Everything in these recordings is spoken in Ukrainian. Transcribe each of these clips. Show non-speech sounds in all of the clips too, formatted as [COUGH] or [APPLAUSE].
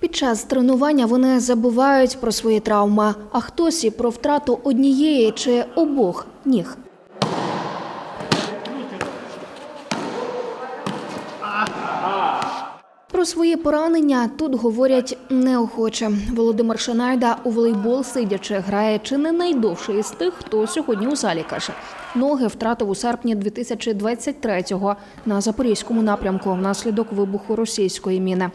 Під час тренування вони забувають про свої травми, а хтось і про втрату однієї чи обох ніг. Про свої поранення тут говорять неохоче. Володимир Шинайда у волейбол сидячи грає чи не найдовший із тих, хто сьогодні у залі каже. Ноги втратив у серпні 2023-го на запорізькому напрямку внаслідок вибуху російської міни.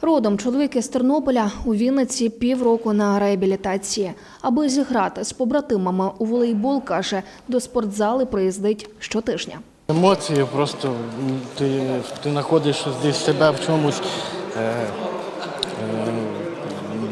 Родом чоловік із Тернополя у Вінниці півроку на реабілітації. Аби зіграти з побратимами у волейбол, каже, до спортзали приїздить щотижня. Емоції просто ти, ти знаходиш десь себе в чомусь. Е, е,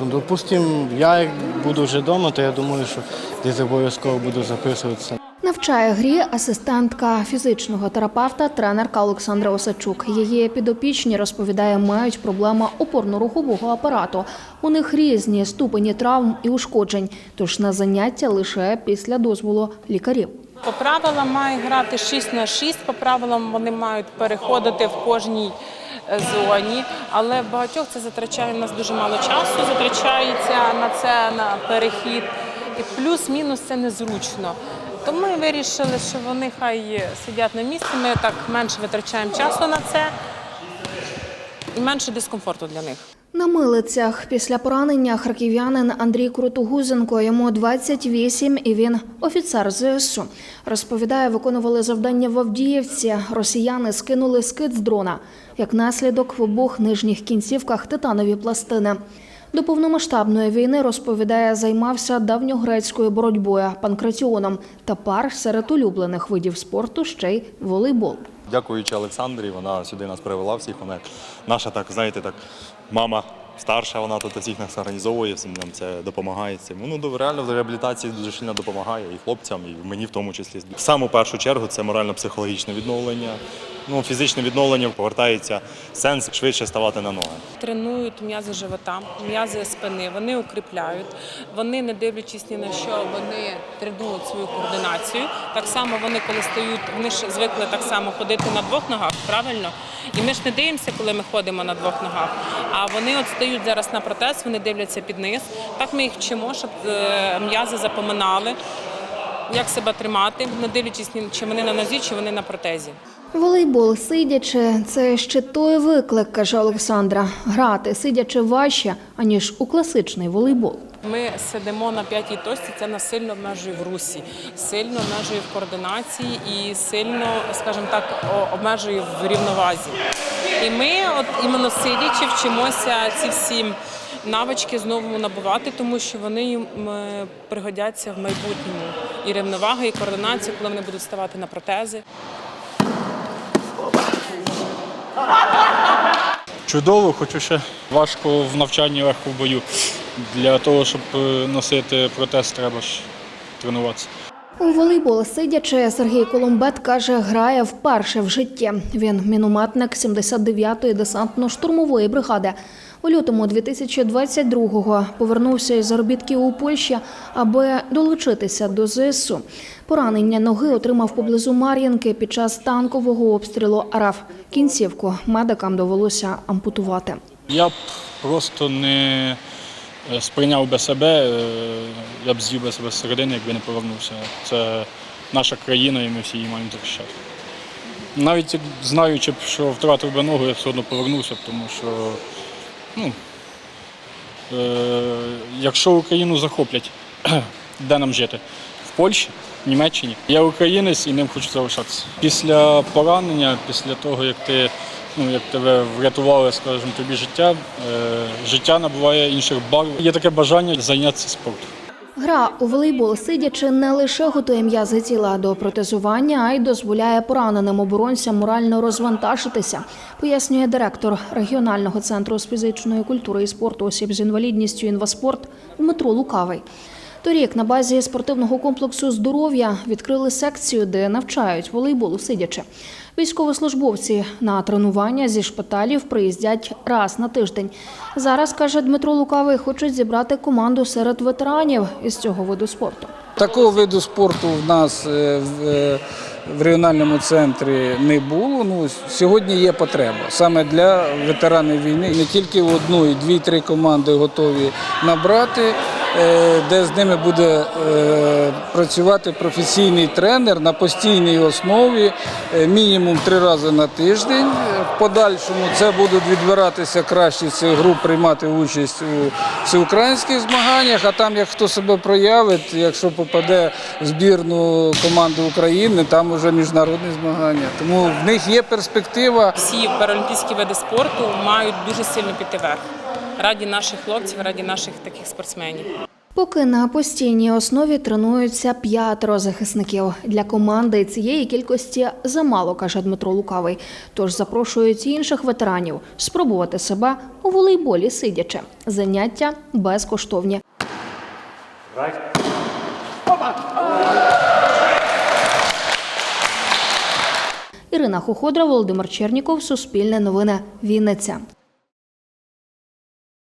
ну, допустим, я як буду вже вдома, то я думаю, що десь обов'язково буду записуватися. Навчає грі асистентка фізичного терапевта, тренерка Олександра Осадчук. Її підопічні розповідає, мають проблеми опорно-рухового апарату. У них різні ступені травм і ушкоджень, тож на заняття лише після дозволу лікарів. По правилам має грати 6 на 6, по правилам вони мають переходити в кожній е, зоні, але в багатьох це затрачає в нас дуже мало часу, затрачається на це на перехід. І плюс-мінус це незручно. То ми вирішили, що вони хай сидять на місці, ми так менше витрачаємо часу на це і менше дискомфорту для них. На милицях після поранення харків'янин Андрій Крутогузенко. Йому 28 і він офіцер ЗСУ. Розповідає, виконували завдання в Авдіївці. Росіяни скинули скид з дрона. Як наслідок в обох нижніх кінцівках титанові пластини. До повномасштабної війни розповідає, займався давньогрецькою боротьбою, панкратіоном. Тепер серед улюблених видів спорту ще й волейбол. Дякуючи Олександрі, вона сюди нас привела всіх. Вона наша, так знаєте, так мама старша, вона тут всіх нас організовує, всім нам це допомагає. Цим. Ну, реально в реабілітації дуже сильно допомагає і хлопцям, і мені в тому числі. В саму першу чергу це морально-психологічне відновлення. Ну, фізичне відновлення повертається сенс швидше ставати на ноги. Тренують м'язи живота, м'язи спини, вони укріпляють. Вони, не дивлячись ні на що, вони тренують свою координацію. Так само вони, коли стають, вони ж звикли так само ходити на двох ногах, правильно? І ми ж не дивимося, коли ми ходимо на двох ногах. А вони от стають зараз на протез, вони дивляться під низ. Так ми їх вчимо, щоб е, м'язи запоминали, як себе тримати, не дивлячись, чи вони на нозі, чи вони на протезі. Волейбол сидячи це ще той виклик, каже Олександра. Грати сидячи важче, аніж у класичний волейбол. Ми сидимо на п'ятій точці, це нас сильно обмежує в русі, сильно обмежує в координації і сильно, скажімо так, обмежує в рівновазі. І ми, от іменно сидячи, вчимося ці всі навички знову набувати, тому що вони їм пригодяться в майбутньому. І рівновага, і координація, коли вони будуть ставати на протези. Чудово, хоч ще важко в навчанні, легко в бою. Для того, щоб е, носити протез, треба ж тренуватися. У волейбол сидячи Сергій Коломбет каже, грає вперше в житті. Він мінометник 79-ї десантно-штурмової бригади. У лютому 2022-го повернувся із заробітків у Польщі, аби долучитися до ЗСУ. Поранення ноги отримав поблизу Мар'їнки під час танкового обстрілу РФ. Кінцівку медикам довелося ампутувати. Я б просто не е, сприйняв би себе, е, я б з'їв би себе зсередини, якби не повернувся. Це наша країна, і ми всі її маємо захищати. Навіть знаючи, що втратив би ногу, я все одно повернувся, тому що ну, е, якщо Україну захоплять, [CLEARS THROAT] де нам жити? В Польщі, в Німеччині. Я українець і ним хочу залишатися. Після поранення, після того, як ти ну, як тебе врятували, скажімо, тобі життя, е, життя набуває інших барв. Є таке бажання зайнятися спортом. Гра у волейбол сидячи не лише готує м'язи тіла до протезування, а й дозволяє пораненим оборонцям морально розвантажитися, пояснює директор регіонального центру з фізичної культури і спорту осіб з інвалідністю «Інваспорт» Дмитро Лукавий. Торік на базі спортивного комплексу здоров'я відкрили секцію, де навчають волейболу сидячи. Військовослужбовці на тренування зі шпиталів приїздять раз на тиждень. Зараз каже Дмитро Лукавий, хочуть зібрати команду серед ветеранів із цього виду спорту. Такого виду спорту в нас е, в, е, регіональному центрі не було. Ну, сьогодні є потреба саме для ветеранів війни. Не тільки одну, і дві-три команди готові набрати, де з ними буде е, працювати професійний тренер на постійній основі, е, мінімум три рази на тиждень. В подальшому це будуть відбиратися кращі цих груп, приймати участь у всеукраїнських змаганнях. А там, як хто себе проявить, якщо попаде в збірну команди України, там вже міжнародні змагання. Тому в них є перспектива. Всі паралімпійські види спорту мають дуже сильно піти вверх. Раді наших хлопців, раді наших таких спортсменів. Поки на постійній основі тренуються п'ятеро захисників. Для команди цієї кількості замало, каже Дмитро Лукавий. Тож запрошують інших ветеранів спробувати себе у волейболі сидячи. Заняття безкоштовні. Ірина Хуходра, Володимир Черніков, Суспільне новини, Вінниця.